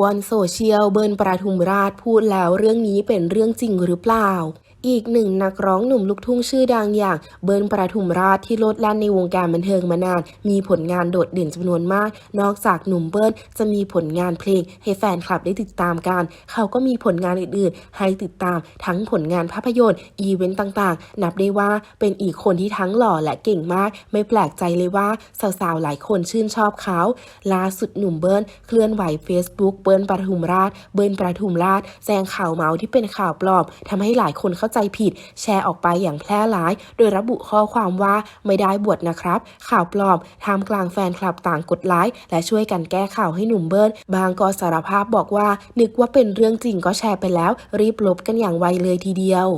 วันโซเชียลเบิร์นประทุมราชพูดแล้วเรื่องนี้เป็นเรื่องจริงหรือเปล่า อีกหนึ่งนักร้องหนุ่มลูกทุ่งชื่อดังอย่างเบิร์นประทุมราชที่โลดแล่นในวงการบันเทิงมานาน มีผลงานโดดเด่นจำนวนมาก นอกจากหนุ่มเบิร์นจะมีผลงานเพลงให้แฟนคลับได้ติดตามกัน เขาก็มีผลงานอื่นๆ ให้ติดตามทั้งผลงานภาพยนตร์ อีเวนต์ต่างๆ นับได้ว่าเป็นอีกคนที่ทั้งหล่อและเก่งมาก ไม่แปลกใจเลยว่าสาวๆหลายคนชื่นชอบเขาล่าสุดหนุ่มเบิร์นเคลื่อนไหว Facebook เบิร์นประทุมราช เบิร์นประทุมราชแจ้งข่าวเมาส์ที่เป็นข่าวปลอมทำให้หลายคนเข้าใจผิด แชร์ออกไปอย่างแพร่หลาย โดยระบุข้อความว่าไม่ได้บวชนะครับ ข่าวปลอมทำกลางแฟนคลับต่างกดไลค์และช่วยกันแก้ข่าวให้หนุ่มเบิร์นบางก็สารภาพบอกว่า นึกว่าเป็นเรื่องจริงก็แชร์ไปแล้ว รีบลบกันอย่างไวเลยทีเดียว